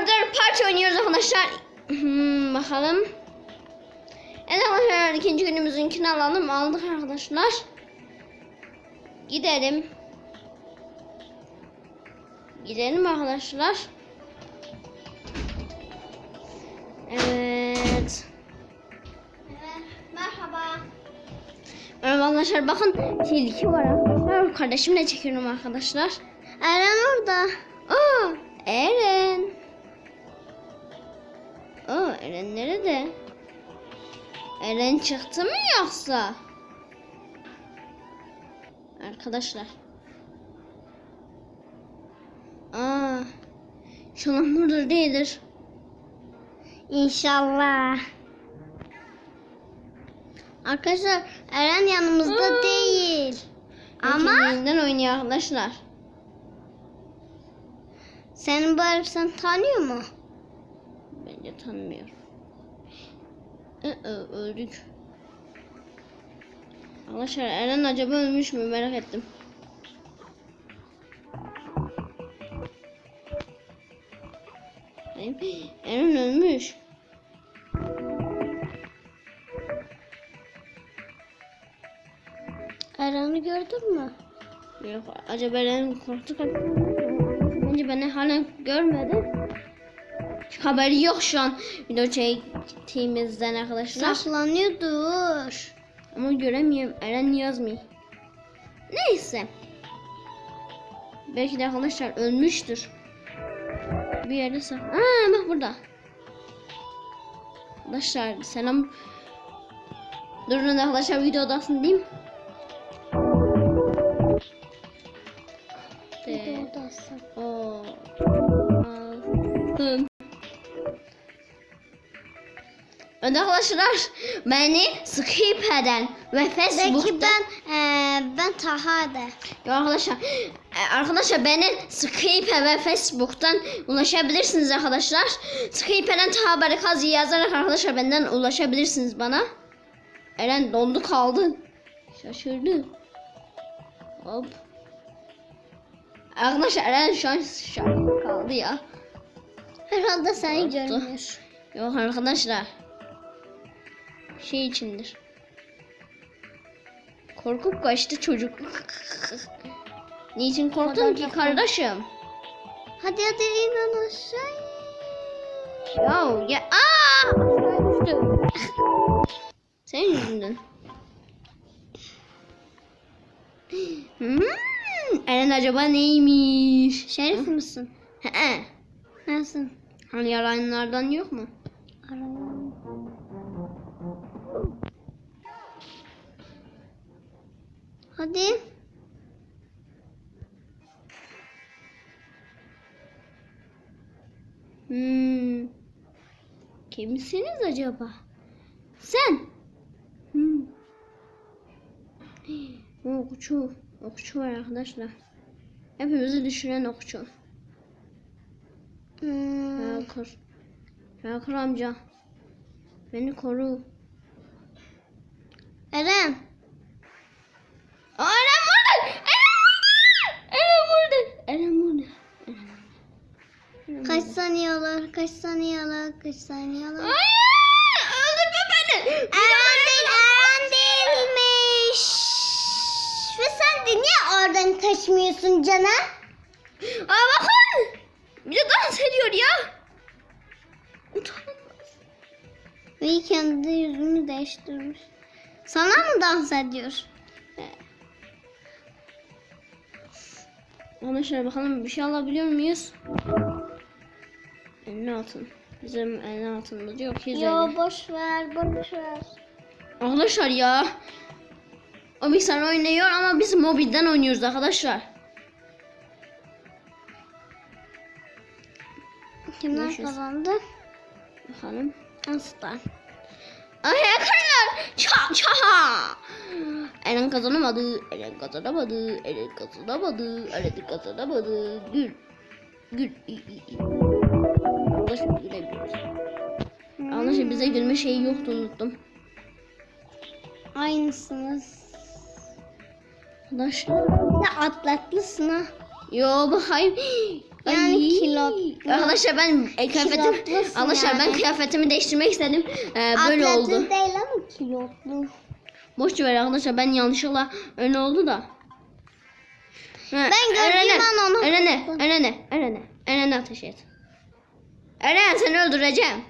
Murder Party oynuyoruz arkadaşlar. Hmm, bakalım. Evet arkadaşlar ikinci günümüzünkini alalım. Aldık arkadaşlar. Gidelim. Gidelim arkadaşlar. Evet. Merhaba. Merhaba arkadaşlar bakın tilki var arkadaşlar. Kardeşimle çekiyorum arkadaşlar. Eren orada. Aa Eren. Aa Eren nerede? Eren çıktı mı yoksa? Arkadaşlar. Aa. An burada değildir. İnşallah. Arkadaşlar Eren yanımızda Aa. değil. Ama Kendiliğinden oynuyor arkadaşlar. senin bu seni tanıyor mu? Bence tanımıyorum. Ee, öldük. Arkadaşlar Eren acaba ölmüş mü merak ettim. Eren ölmüş. Eren'i gördün mü? Yok, acaba Eren korktu Bence beni hala görmedi. Haberi yok şu an video çektiğimizden arkadaşlar. Saklanıyordur. Ama göremiyorum. Eren yazmıyor. Neyse. Belki de arkadaşlar ölmüştür. Bir yerde sak. Aa bak burada. Arkadaşlar selam. Durun arkadaşlar videodasın değil mi? De, Oradasın. o, arkadaşlar beni skip eden ve Facebook'ta Belki ben eee ben Taha de. Ya arkadaşlar e, arkadaşlar beni Skype ve Facebook'tan ulaşabilirsiniz arkadaşlar. Skype'den Taha Barakazi yazarak arkadaşlar benden ulaşabilirsiniz bana. Eren dondu kaldı. Şaşırdı. Hop. Arkadaşlar Eren şu an şaşırdı kaldı ya. Herhalde seni görmüyor. Yok arkadaşlar. Şey içindir. Korkup kaçtı çocuk. Niçin korktun ki kardeşim? Hadi hadi in aşağı. Ya ya aa! Senin yüzünden. Hmm, Eren acaba neymiş? Şerif misin? He. Nesin? Hani yarayanlardan yok mu? Arayalım. Hadi. Hmm. Kimsiniz acaba? Sen. Hmm. Okçu. Okçu var arkadaşlar. Hepimizi düşüren okçu. Hmm. Yakır. Yakır amca. Beni koru. Eren. Burada. Kaç saniye olur? Kaç saniye olur? Kaç saniye olur? Hayır. Öldürme beni. Eren değil, Eren değilmiş. Ve sen de niye oradan taşımıyorsun canım? Aa bakın. Bir de dans ediyor ya. Utanmaz. Ve kendi yüzünü değiştirmiş. Sana mı dans ediyor? Arkadaşlar bakalım bir şey alabiliyor muyuz? Elin altın. Bizim elin altımız yok. Yüz Yo elli. boş ver, boş ver. Arkadaşlar ya. O bilgisayar oynuyor ama biz mobilden oynuyoruz arkadaşlar. Kimler Görüşürüz. kazandı? Bakalım. Aslan. Ay hackerlar. Ça ça. Eren kazanamadı. Eren kazanamadı. Eren kazanamadı. Eren kazanamadı. Gül. Gül. İyi, iyi, iyi. Arkadaşlar gülemiyoruz. Arkadaşlar bize gülme şeyi yoktu unuttum. Aynısınız. Arkadaşlar. Ne atlatlısın ha. Yo bakayım. Yani Ay. kilo. Arkadaşlar ben e, kıyafetim arkadaşlar ben yani. kıyafetimi değiştirmek istedim. Ee, böyle Atletin oldu. değil ama kilotlu. Boş ver arkadaşlar ben yanlışlıkla öyle oldu da. Ben gördüğüm an onu- Erene, Erene, Erene, Erene ateş et. Eren seni öldüreceğim.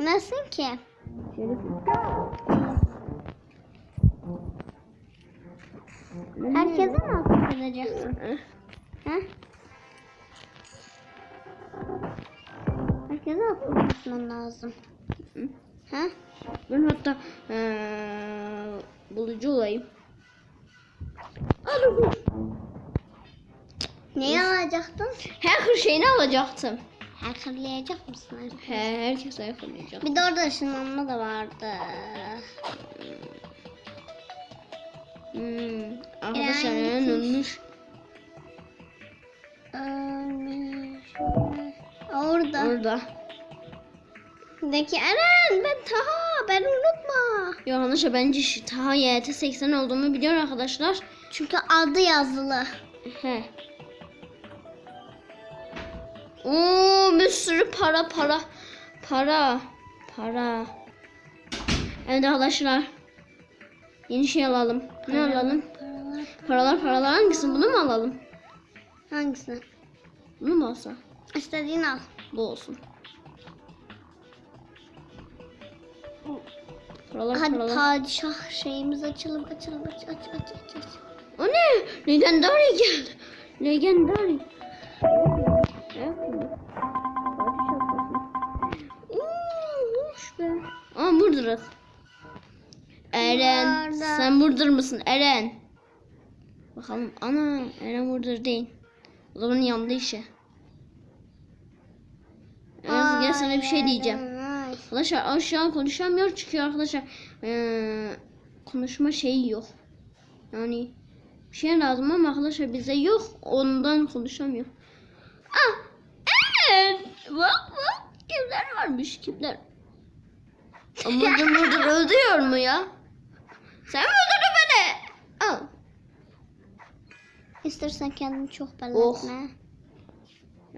Nasıl ki? Herkese mi edeceksin? Ha? Herkese lazım. Ha? Ben hatta eee, bulucu olayım. Bu. Neyi alacaktın? Hacker şeyini alacaktım. Hackerlayacak mısın? He, herkes hackerlayacak. Bir de orada ışınlanma da vardı. Hmm. Arkadaşlar kuş. ölmüş. Ölmüş. Orada. Orada. Deki Eren ben Taha ben unutma. Yok arkadaşlar bence Taha YT 80 olduğumu biliyor arkadaşlar. Çünkü adı yazılı. He. Oo bir sürü para para para para. Evet arkadaşlar. Yeni şey alalım. Ne alalım? Paralar. Paralar paralar hangisi? Bunu mu alalım? Hangisini? Bunu mu olsa? İstediğini al. Bu olsun. Paralar Hadi paralar. padişah şeyimiz açalım açalım aç aç aç aç. aç. O ne? Legendary geldi. Legendary. Ne yapayım? Be. Aa Murdur'uz. Eren. Sen Murdur musun Eren? Bakalım. Ana Eren Murdur değil. O zaman yandı işe. Eren gel sana bir şey diyeceğim. Arkadaşlar an konuşamıyor çünkü arkadaşlar eee, konuşma şeyi yok. Yani bir şey lazım ama arkadaşlar bize yok. Ondan konuşamıyor. Ah! Evet! Bak bak! Kimler varmış kimler? Aa, Mırdır öldürüyor mu ya? Sen mi öldürdün beni? Al. İstersen kendini çok belli Oh.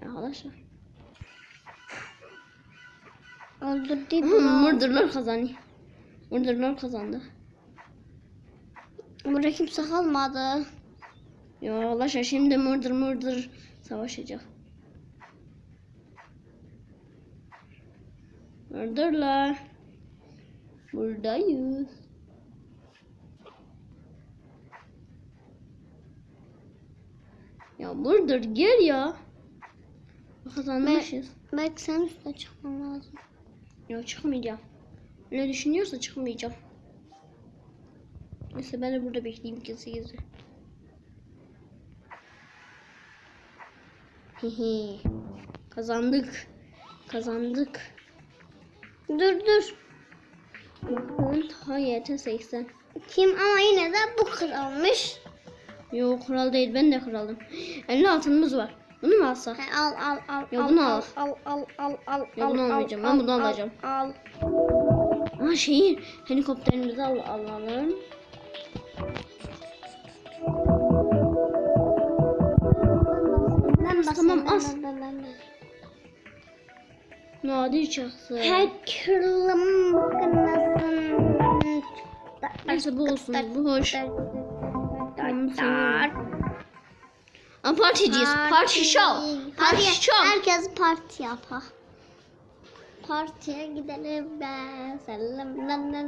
arkadaşlar. Öldürdü bunu. Mırdırlar kazanıyor. Mırdırlar kazandı. Burada kimse kalmadı. Ya arkadaşlar şimdi mırdır mırdır savaşacak. Mırdırlar. Buradayız. Ya mırdır gel ya. Kazanmışız. Belki sen üstüne çıkman lazım. Ya çıkmayacağım. Ne düşünüyorsa çıkmayacağım. Neyse ben de burada bekleyeyim gizli gizli. Hehe. Kazandık. Kazandık. Dur dur. Bakın ta YT 80. Kim ama yine de bu kralmış. Yok kral değil ben de kralım. 50 altınımız var. Bunu mu alsak? He, al al al. Ya bunu al. al. Al al al. Ya bunu al, almayacağım, ben al, bunu al, alacağım. Al. Aa şeyin helikopterimizi al alalım. Ben basayım, Tamam, ben, as. ben, ben, ben, ben. Nadir çıktı. Hacker'ım makinasın. Neyse bu olsun. Bu hoş. Aa, particiyiz. Party show. Party Hadi show. herkes parti yapar. Partiye gidelim be. Selam. Na na.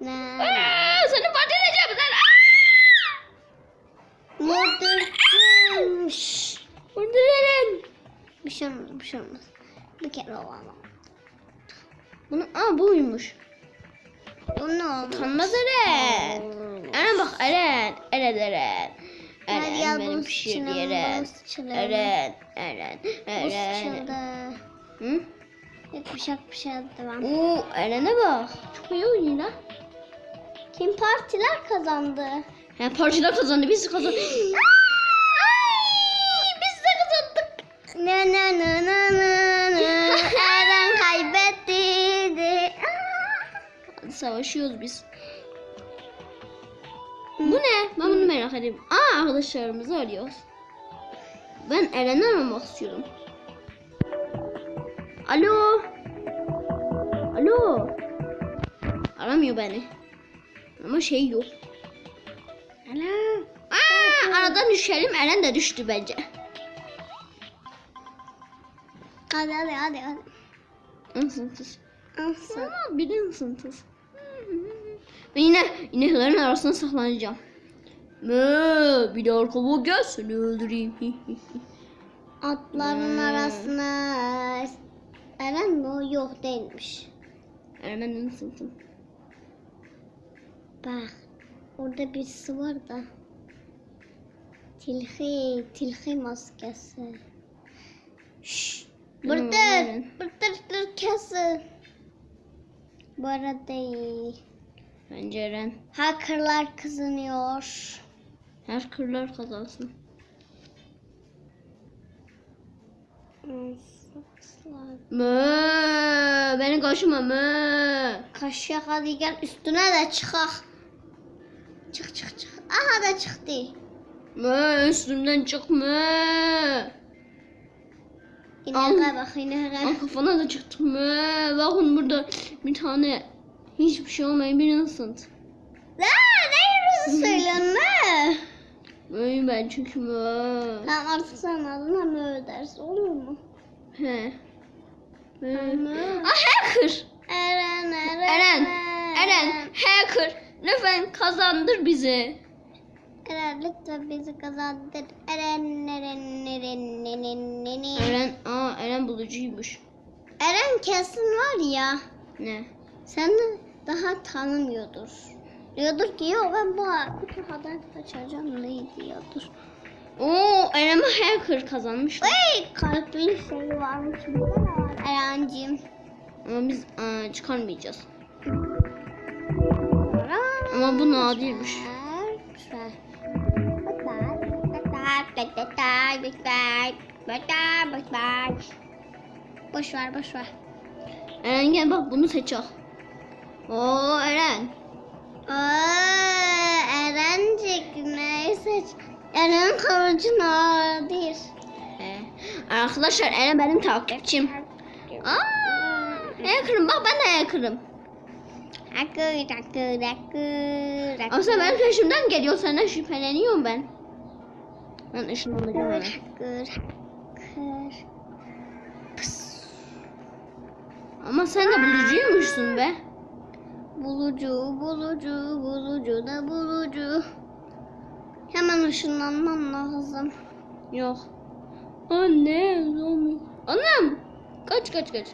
Na. Aa, Seni parti edeceğim sen. Şşş. Öldürelim. Bir şey olmaz, bir şey olmaz. Bir kere olalım. Bunu, aa buymuş. Bu ne olmuş? Utanmaz Eren. Eren bak Eren. Eren Eren. Eren gel benim bunu pişirdi Eren. bunu. Eren. Eren. Eren. Hı? Yok bir şey devam. Oo Eren'e bak. Çok iyi oynuyor lan. Kim partiler kazandı? Ha, partiler kazandı. Biz kazandık. Biz de Ne ne ne ne ne ne. Eren kaybetti. savaşıyoruz biz. Bu ne? Ben bunu merak ediyorum. Aa arkadaşlarımızı arıyoruz. Ben Eren'i aramak istiyorum. Alo. Alo. Aramıyor beni. Ama şey yok. Alo. Aa, aradan düşelim. Eren de düştü bence. Hadi hadi hadi hadi. Isıntız. Nasıl? Aa, biri ısıntız. Ben yine ineklerin arasına saklanacağım. Mö, bir de arkama gel seni öldüreyim. Atların Hmm. arasına Eren mi o? Yok değilmiş. Eren ısıntım. Bak orada birisi var da. Tilki, tilki maskesi. Şşş. Burada, Eren. burada tilkisi. Bu arada değil. Bence Eren. Hackerlar kızınıyor. Her kırlar kazansın. Mö, beni kaşıma mö. Kaşık hadi gel üstüne de çıkak. Çık çık çık. Aha da çıktı. Mö, üstümden çık İneğe bak. Al kafana da çıktı mö. Bakın burada bir tane hiçbir şey olmayan bir. Aa, ne yürüsü söylüyorsun ne? Mö'yüm ben çünkü mö. Tamam artık sen adına mı ödersin olur mu? He. Mö. Mö. Ah hacker. Eren Eren. Eren. Eren. Hacker. Lütfen kazandır bizi. Eren lütfen bizi kazandır. Eren Eren Eren Eren Eren. Eren, Eren bulucuymuş. Eren kesin var ya. Ne? Seni daha tanımıyordur. Diyordur ki yok ben bu kafadan kaçacağım ne diyordur. Oo Eren hacker kazanmış. Ey kalpli şey varmış burada ne var? Eren'cim. Ama biz aa, çıkarmayacağız. Ama bu nadirmiş. Boş ver boş ver. Eren gel bak bunu seç al. Oo Eren. Aa, Erencik neyse. Eren kılıcı nadir. He. Arkadaşlar Eren benim takipçim. Aa, hacker'ım bak ben de hacker'ım. Rakı rakı rakı rakı. Ama sen benim peşimden geliyor senden şüpheleniyorum ben. Ben ışınlanacağım ona. Rakı rakı. Ama sen de bulucuymuşsun be. Bulucu, bulucu, bulucu da bulucu. Hemen ışınlanmam lazım. Yok. Anne zombi. Annem. Kaç kaç kaç.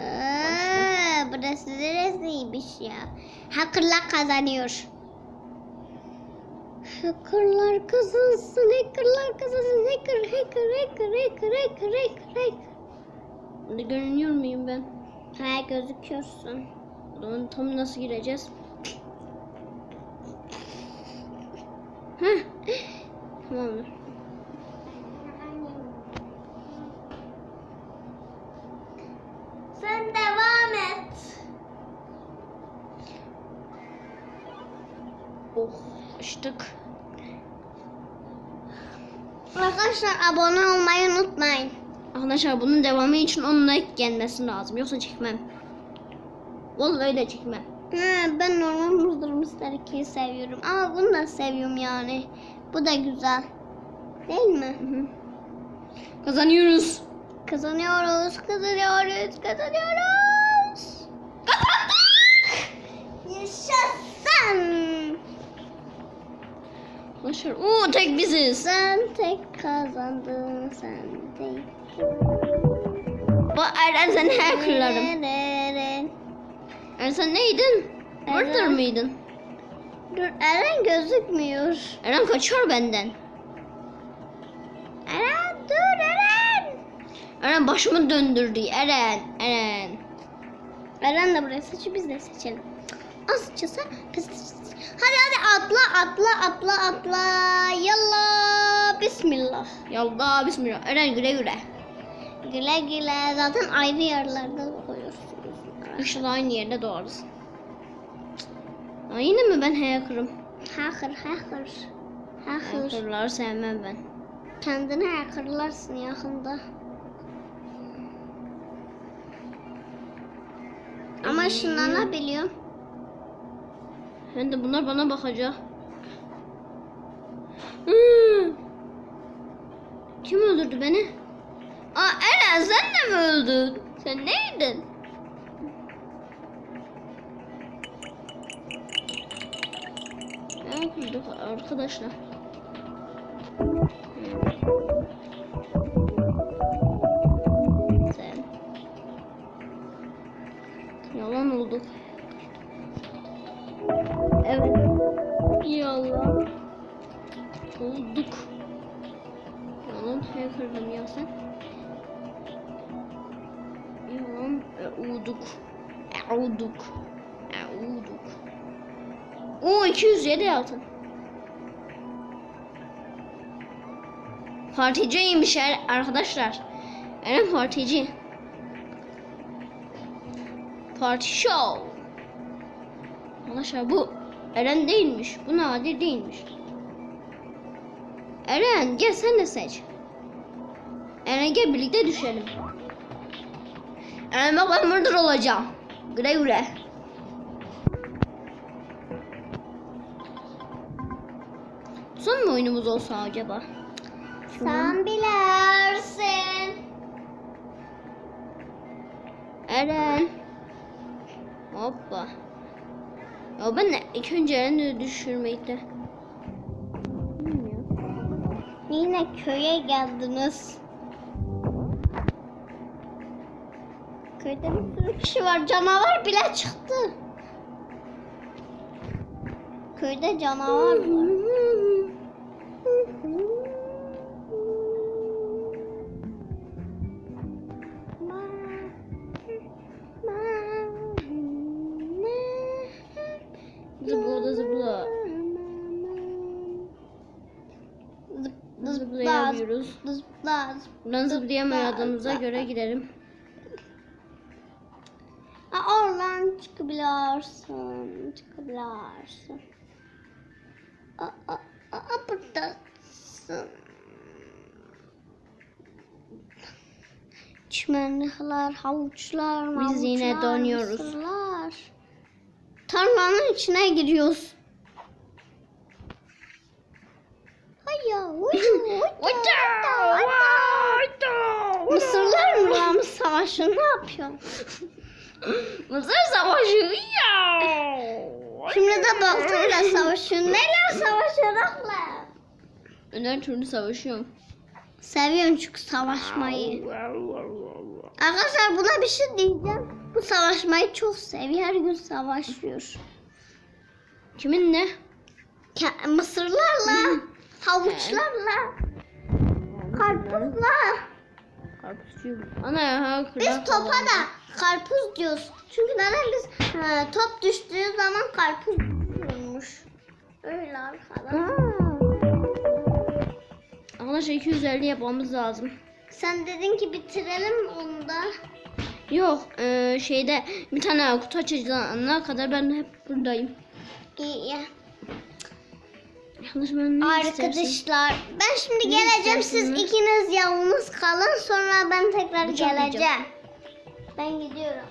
Aa, burası neresiymiş ya? Hackerlar kazanıyor. Hackerlar kazansın, hackerlar kazansın, hacker, hacker, hacker, hacker, hacker, hacker, hacker. Ne görünüyor muyum ben? Ha gözüküyorsun. O zaman tam nasıl gireceğiz? Heh. Tamamdır. Sen devam et. Oh açtık. Arkadaşlar abone olmayı unutmayın. Arkadaşlar bunun devamı için 10 like gelmesi lazım. Yoksa çekmem. Vallahi öyle çekmem. Ha, ben normal muzdur Mr. 2'yi seviyorum. Ama bunu da seviyorum yani. Bu da güzel. Değil mi? Hı hı. Kazanıyoruz. Kazanıyoruz, kazanıyoruz, kazanıyoruz. Kazandık! Yaşasın! Arkadaşlar o tek biziz. Sen tek kazandın, sen tek. Bak Eren sen hackerlarım. Eren. Eren sen neydin? Murder mıydın? Dur, Eren gözükmüyor. Eren kaçıyor benden. Eren, dur Eren! Eren başımı döndürdü. Eren, Eren. Eren de buraya seçiyor, biz de seçelim. Azıcıksa biz de. Hadi hadi atla atla atla atla. Yallah bismillah. Yallah bismillah. Eren güle güle. Güle güle. Zaten ayrı yerlerde doğuyorsunuz. İnşallah aynı yerde doğarız. Aa, yine mi ben hacker'ım? Hacker hacker. Hacker. Hacker'ları sevmem ben. Kendini hackerlarsın yakında. Ama ee? ışınlanabiliyorum. Ben de bunlar bana bakacak. Hmm. Kim öldürdü beni? Aa Eren sen de mi öldün? Sen neydin? Evet, bulduk arkadaşlar. Sen. Hacker'dım ya sen. E, olduk. E, olduk. E, olduk. Oo 207 altın. Particiymiş er- arkadaşlar. Eren partici. Party show. Arkadaşlar bu Eren değilmiş. Bu nadir değilmiş. Eren gel sen de seç. Eren gel birlikte düşelim. Eren bak ben murder olacağım. Güle güle. Son mu oyunumuz olsa acaba? Sen bilirsin. Eren. Hoppa. Ya ben de ilk önce Eren'i düşürmekte. Yine köye geldiniz. Köyde bir sürü kişi var. Canavar bile çıktı. Köyde canavar var. Zıpla zıpla. Zıpla Zıplayamıyoruz. zıpla Buradan zıplayamayadığımıza göre gidelim. Çıkabilirsin. Çıkabilirsin. Aa, aa, aa, buradasın. Çimenlikler, havuçlar, Biz yine mavuçlar, donuyoruz. mısırlar. Tarlanın içine giriyoruz. Hayya, uyu, Mısırlar mı savaşı ne yapıyorsun? Mısır savaşı ya. Şimdi de baltayla savaşıyor. Neler savaşaraklar? Ben her türlü savaşıyorum. Seviyorum çünkü savaşmayı. Arkadaşlar buna bir şey diyeceğim. Bu savaşmayı çok seviyor. Her gün savaşıyor. Kiminle? Ke- Mısırlarla, havuçlarla, karpuzla. Karpuzcu. Ana ya. Biz topa da karpuz diyoruz. Çünkü neden biz e, top düştüğü zaman karpuz düşüyormuş. Öyle arkadaşlar. Arkadaşlar 250 yapmamız lazım. Sen dedin ki bitirelim onu da. Yok eee, şeyde bir tane kutu açacağına kadar ben hep buradayım. İyi. Arkadaş ben ne istersin? Arkadaşlar ben şimdi Ne geleceğim siz istersiniz? ikiniz yalnız kalın sonra ben tekrar Bıçak geleceğim. yiyeceğim. Ben gidiyorum.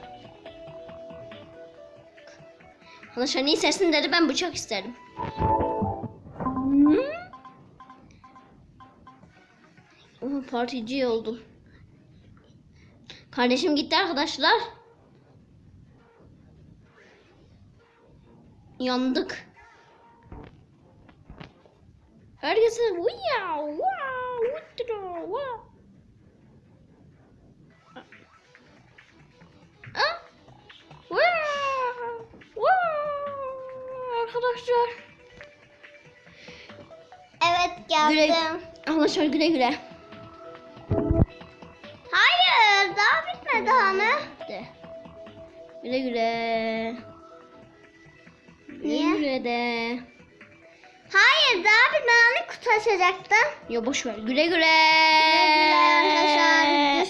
Arkadaşlar ne istersin dedi ben bıçak isterim. Oha partici oldum. Kardeşim gitti arkadaşlar. Yandık. Herkese wow wow utro wow. Arkadaşlar. Evet Güle, geldim. arkadaşlar güle güle. Hayır daha bitmedi hani. De. Güle güle. Güle Niye? güle de. Hayır daha bitmedi hani kutu açacaktım. Yo boş ver. Güle güle. Güle güle arkadaşlar.